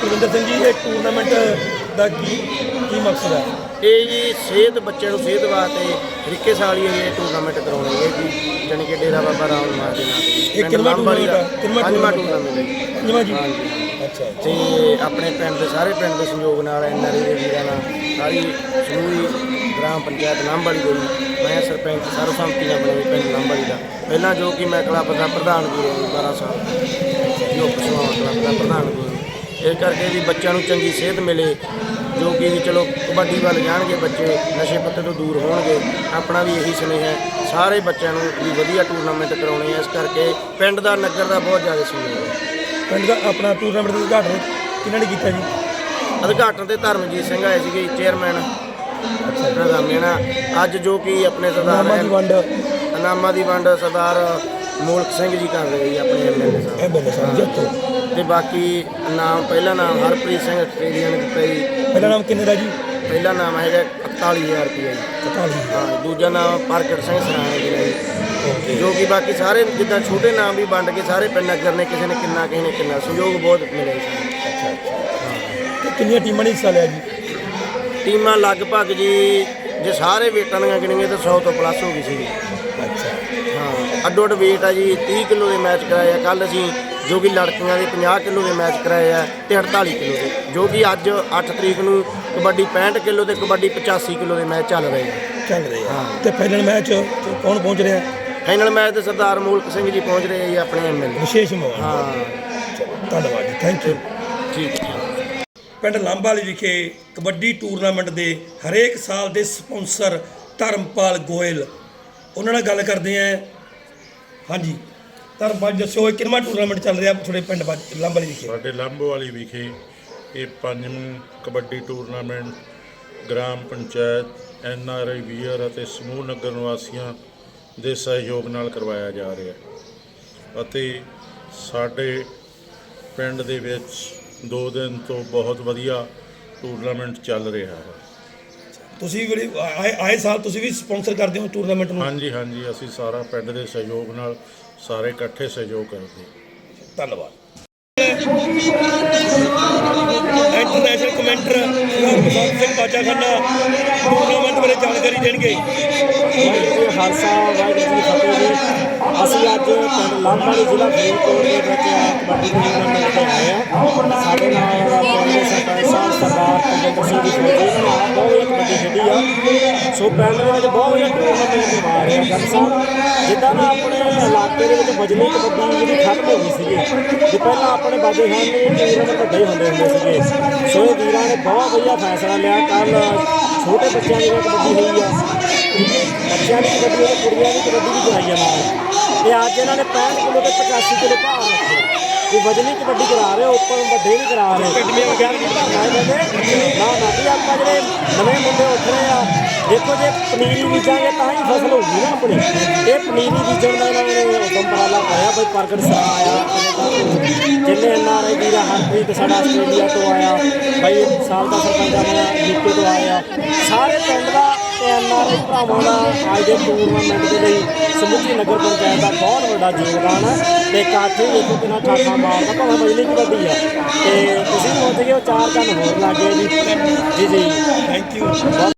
ਕੁਲਵਿੰਦਰ ਸਿੰਘ ਜੀ ਇਹ ਟੂਰਨਾਮੈਂਟ ਦਾ ਕੀ ਕੀ ਮਕਸਦ ਹੈ? ਇਹ ਜੀ ਸਿਹਤ ਬੱਚਿਆਂ ਨੂੰ ਸਿਹਤ ਵਾਸਤੇ ਰਿੱਕੇ ਸਾਲੀ ਇਹ ਟੂਰਨਾਮੈਂਟ ਕਰਾਉਣੀ ਹੈ ਜੀ ਜਾਣੀ ਕਿ ਡੇਰਾ ਬਾਬਾ ਰਾਮ ਮਾਰ ਦੇ ਨਾਲ ਇਹ ਕਿੰਨਵਾਂ ਟੂਰਨਾਮੈਂਟ ਹੈ? ਪੰਜਵਾਂ ਟੂਰਨਾਮੈਂਟ ਹੈ? ਜੀ। ਪੰਜਵਾਂ ਜੀ? ਅੱਛਾ ਤੇ ਆਪਣੇ ਪਿੰਡ ਦੇ ਸਾਰੇ ਪਿੰਡ ਦੇ ਸਹਿਯੋਗ ਨਾਲ ਐਨਆਰਏ ਦੇ ਵੀਰਾਂ ਨਾਲ ਸਾਰੀ ਸਮੂਹੀ ਗ੍ਰਾਮ ਪੰਚਾਇਤ ਨਾਮਵਾਲੀ ਦੇ ਜੀ। ਮੈਂ ਸਰਪੰਚ ਸਰਬਸੰਮਤੀ ਨਾਲ ਬਣਾਈ ਪਿੰਡ ਨਾਮਵਾਲੀ ਦਾ। ਪਹਿਲਾਂ ਜੋ ਕਿ ਮੈਂ ਕਲੱਬ ਦਾ ਪ੍ਰਧਾਨ ਵੀ ਰਿਹਾ ਜੀ 12 ਸਾਲ ਜੋ ਪਸ਼ੂਆਂ ਕਲੱਬ ਦਾ ਪ੍ਰਧਾਨ ਵੀ ਇਸ ਕਰਕੇ ਵੀ ਬੱਚਿਆਂ ਨੂੰ ਚੰਗੀ ਸਿਹਤ ਮਿਲੇ ਜੋ ਕਿ ਚਲੋ ਕਬੱਡੀ ਵੱਲ ਜਾਣਗੇ ਬੱਚੇ ਨਸ਼ੇ ਪੱਤੇ ਤੋਂ ਦੂਰ ਹੋਣਗੇ ਆਪਣਾ ਵੀ ਇਹੀ ਸੁਨੇਹਾ ਹੈ। ਸਾਰੇ ਬੱਚਿਆਂ ਨੂੰ ਵੀ ਵਧੀਆ ਟੂਰਨਾਮੈਂਟ ਕਰਾਉਣੇ ਆ ਇਸ ਕਰਕੇ ਪਿੰਡ ਦਾ ਨਗਰ ਦਾ ਬਹੁਤ ਜ਼ਿਆਦਾ ਸਹਿਯੋਗ ਹੈ। ਪਿੰਡ ਦਾ ਆਪਣਾ ਟੂਰਨਾਮੈਂਟ ਦਾ ਉਦਘਾਟਨ ਕਿਹਨਾਂ ਨੇ ਕੀਤਾ ਜੀ? ਉਦਘਾਟਨ ਤੇ ਧਰਮਜੀਤ ਸਿੰਘ ਆਏ ਸੀਗੇ ਚੇਅਰਮੈਨ ਅੱਛਾ। ਮੇਣਾ ਅੱਜ ਜੋ ਕਿ ਆਪਣੇ ਸਰਦਾਰ ਨਾਮਾਂ ਦੀ ਵੰਡ। ਇਨਾਮਾਂ ਦੀ ਵੰਡ ਸਰਦਾਰ ਮੋਲਕ ਸਿੰਘ ਜੀ ਕਰ ਰਹੇ ਜੀ ਆਪਣੇ ਐਮਐਲਏ ਸਾਹਿਬ। ਐਮਐਲਏ ਸਾਹਿਬ ਜੱਤੋ ਤੇ ਬਾਕੀ ਨਾਮ ਪਹਿਲਾ ਨਾਮ ਹਰਪ੍ਰੀਤ ਸਿੰਘ ਆਸਟ੍ਰੇਲੀਆ ਨੇ ਦਿੱਤਾ ਜੀ ਪਹਿਲਾ ਨਾਮ ਕਿੰਨੇ ਦਾ ਜੀ? ਪਹਿਲਾ ਨਾਮ ਹੈਗਾ 41000 ਰੁਪਏ ਜੀ। 44 ਹਾਂ ਦੂਜਾ ਨਾਮ ਪ੍ਰਗਟ ਸਿੰਘ ਸਰਾਣੇ ਜੀ ਨੇ ਜੀ। ਜੋ ਕਿ ਬਾਕੀ ਸਾਰੇ ਜਿੱਦਾਂ ਛੋਟੇ ਨਾਮ ਵੀ ਵੰਡ ਕੇ ਸਾਰੇ ਪਿੰਡ ਨਗਰ ਨੇ ਕਿਸੇ ਨੇ ਕਿੰਨਾ ਕਿਸੇ ਨੇ ਕਿੰਨਾ। ਸਹਿਯੋਗ ਬਹੁਤ ਮਿਲਿਆ ਜੀ। ਤੇ ਕਿੰਨੀਆਂ ਟੀਮਾਂ ਨੇ ਹਿੱਸਾ ਲਿਆ ਜੀ? ਟੀਮਾਂ ਲਗਭਗ ਜੀ ਜੇ ਸਾਰੇ ਵੇਟਾਂ ਦੀਆਂ ਗਿਣੀਏ ਤਾਂ 100 ਤੋਂ ਪਲੱਸ ਹੋ ਗਈ ਸੀ ਅੱਛਾ। ਹਾਂ ਅੱਡੋ ਅੱਡ weight ਆ ਜੀ 30 ਕਿਲੋ ਦੇ ਮੈਚ ਕਰਾਏ ਆ। ਕੱਲ ਅਸੀਂ ਜੋ ਕਿ ਲੜਕੀਆਂ ਦੇ 50 ਕਿਲੋ ਦੇ ਮੈਚ ਕਰਾਏ ਆ ਤੇ 48 ਕਿਲੋ ਦੇ। ਜੋ ਕਿ ਅੱਜ 8 ਤਰੀਕ ਨੂੰ ਕਬੱਡੀ 65 ਕਿਲੋ ਤੇ ਕਬੱਡੀ 85 ਕਿਲੋ ਦੇ ਮੈਚ ਚੱਲ ਰਹੇ ਆ। ਚੱਲ ਰਹੇ ਆ। ਤੇ ਫਾਈਨਲ ਮੈਚ ਕੌਣ ਪਹੁੰਚ ਰਿਹਾ? ਫਾਈਨਲ ਮੈਚ ਤੇ ਸਰਦਾਰ ਮੂਲਕ ਸਿੰਘ ਜੀ ਪਹੁੰਚ ਰਹੇ ਆ ਜੀ ਆਪਣੇ ਐਮਐਲਏ ਵਿਸ਼ੇਸ਼ ਮੌਕਾ ਹਾਂ। ਧੰਨਵਾਦ ਜੀ ਥੈਂਕ ਯੂ ਠੀਕ ਹੈ ਪਿੰਡ ਲਾਂਬਾਲੀ ਵਿਖੇ ਕਬੱਡੀ ਟੂਰਨਾਮੈਂਟ ਦੇ ਹਰੇਕ ਸਾਲ ਦੇ ਸਪਾਂਸਰ ਧਰਮਪਾਲ ਗੋਇਲ। ਉਹਨਾਂ ਨਾਲ ਗੱਲ ਕਰਦੇ ਆਂ। ਹਾਂਜੀ। ਧਰਮਪਾਲ ਜੀ ਦੱਸੋ ਇਹ ਕਿੰਨਾ ਟੂਰਨਾਮੈਂਟ ਚੱਲ ਰਿਹਾ ਤੁਹਾਡੇ ਪਿੰਡ ਬਾਜ- ਲਾਂਬਾਲੀ ਵਿਖੇ ਸਾਡੇ ਲੰਬੋਵਾਲੀ ਵਿਖੇ ਇਹ ਪੰਜਵਾਂ kabaddi tournament gram panchayat, N R I VR ਅਤੇ ਸਮੂਹ ਨਗਰ ਨਿਵਾਸੀਆਂ ਦੇ ਸਹਿਯੋਗ ਨਾਲ ਕਰਵਾਇਆ ਜਾ ਰਿਹਾ ਹੈ। ਅਤੇ ਸਾਡੇ ਪਿੰਡ ਦੇ ਵਿੱਚ ਦੋ ਦਿਨ ਤੋਂ ਬਹੁਤ ਵਧੀਆ ਟੂਰਨਾਮੈਂਟ ਚੱਲ ਰਿਹਾ ਹੈ। ਤੁਸੀਂ ਵੀ ਆਏ ਆਏ ਸਾਲ ਤੁਸੀਂ ਵੀ ਸਪਾਂਸਰ ਕਰਦੇ ਹੋ ਟੂਰਨਾਮੈਂਟ ਨੂੰ। ਹਾਂਜੀ ਹਾਂਜੀ ਅਸੀਂ ਸਾਰਾ ਪਿੰਡ ਦੇ ਸਹਿਯੋਗ ਨਾਲ ਸਾਰੇ ਇਕੱਠੇ ਸਹਿਯੋਗ ਕਰਦੇ ਹਾਂ। ਧੰਨਵਾਦ। International commentator Singh Bajakhana tournament ਬਾਰੇ ਜਾਣਕਾਰੀ ਦੇਣਗੇ। ਵਾਹਿਗੁਰੂ ਜੀ ਕਾ ਖਾਲਸਾ ਵਾਹਿਗੁਰੂ ਜੀ ਕੀ ਫਤਿਹ ਜੀ। ਅਸੀਂ ਅੱਜ ਪਿੰਡ ਲਾਂਭਾਲੀ ਜ਼ਿਲ੍ਹਾ ਫਰੀਦਕੋਟ ਦੇ ਵਿੱਚ ਕਬੱਡੀ ਟੂਰਨਾਮੈਂਟ ਤੇ ਆਏ ਸਾਡੇ ਨਾਲ ਸਰਪੰਚ ਸਾਹਿਬ ਸਰਦਾਰ ਸਿੰਘ ਜੀ। ਫੌਜੀ ਨੇ ਆਪ ਬਹੁਤ ਵਧੀਆ ਕਬੱਡੀ ਖੇਡੀ ਆ ਸੋ ਪਿੰਡ ਦੇ ਵਿੱਚ ਬਹੁਤ ਵਧੀਆ ਟੂਰਨਾਮੈਂਟ ਕਰਵਾ ਰਹੇ ਆ ਜੱਟ ਸਾਹਿਬ ਜਿੱਦਾਂ ਨਾ ਆਪਣੇ ਇਲਾਕੇ ਦੇ ਵਿੱਚ ਬਜਲੀ ਕਬੱਡੀ ਜਿਹੜੀ ਖਤਮ ਹੋ ਗਈ ਸੀਗੀ ਜੇ ਪਹਿਲਾਂ ਆਪਣੇ ਬਾਜੇ ਖਾਨ ਨੇ ਟੂਰਨਾਮੈਂਟ ਵੱਡੇ ਹੁੰਦੇ ਹੁੰਦੇ ਸੀਗੇ। ਸੋ ਇਹ ਵੀਰਾਂ ਨੇ ਬਹੁਤ ਵਧੀਆ ਫੈਸਲਾ ਲਿਆ। ਕੱਲ ਛੋਟੇ ਬੱਚਿਆਂ ਦੀ ਕਬੱਡੀ ਹੋਈ ਆ, ਬੱਚਿਆਂ ਦੀ ਕਬੱਡੀ ਤੇ ਕੁੜੀਆਂ ਦੀ ਕਬੱਡੀ ਵੀ ਕਰਾਈ ਆ ਨਾਲ। ਤੇ ਅੱਜ ਇਹਨਾਂ ਨੇ 65 ਕਿਲੋ ਤੇ 85 ਕਿਲੋ ਭਾਰ ਰੱਖੇ ਇਹ ਵਜਨੀ ਕਬੱਡੀ ਕਰਾ ਰਹੇ ਉੱਪਰ ਵੱਡੇ ਵੀ ਕਰਾ ਰਹੇ ਬਣਾਏ ਜਾਂਦੇ ਨਾ ਨਾ ਵੀ ਆਪਾਂ ਜਿਹੜੇ ਨਵੇਂ ਮੁੰਡੇ ਉੱਠ ਰਹੇ ਆ ਦੇਖੋ ਜੇ ਪਨੀਰੀ ਬੀਜਾਂਗੇ ਤਾਂ ਹੀ ਫਸਲ ਹੋਊਗੀ ਨਾ ਆਪਣੀ। ਇਹ ਪਨੀਰੀ ਬੀਜਣ ਦਾ ਇਹਨਾਂ ਨੇ ਉਦਮ ਪਰਾਲਾ ਪਾਇਆ ਬਈ ਪ੍ਰਗਟ ਸਰਾ ਆਇਆ ਜਿੰਨੇ ਐਨਆਰਆਈ ਵੀਰ ਆ, ਹਰਪ੍ਰੀਤ ਸਾਡਾ ਆਸਟ੍ਰੇਲੀਆ ਤੋਂ ਆਇਆ ਬਈ ਸਾਲ ਦਾ ਸਰਪੰਚ ਆਪਣਾ ਯੂਕੇ ਤੋਂ ਆਇਆ ਸਾਰੇ ਪਿੰਡ ਦਾ ਐਨਆਰਆਈ ਭਰਾਵਾਂ ਦਾ ਅੱਜ ਦੇ ਟੂਰਨਾਮੈਂਟ ਦੇ ਲਈ ਸਮੁੱਚੀ ਨਗਰ ਪੰਚਾਇਤ ਦਾ ਬਹੁਤ ਵੱਡਾ ਯੋਗਦਾਨ ਹੈ ਤੇ ਕਾਠੀ ਦੇਖੋ ਕਿੰਨਾ ਠਾਠਾ ਮਾਰਦਾ ਭਾਵੇਂ ਬਜਲੀ ਕਬੱਡੀ ਆ ਤੇ ਤੁਸੀਂ ਪਹੁੰਚ ਗਏ ਹੋ, ਚਾਰ ਕੰਨ ਹੋਰ ਲੱਗੇ ਜੀ। ਜੀ ਜੀ। Thank you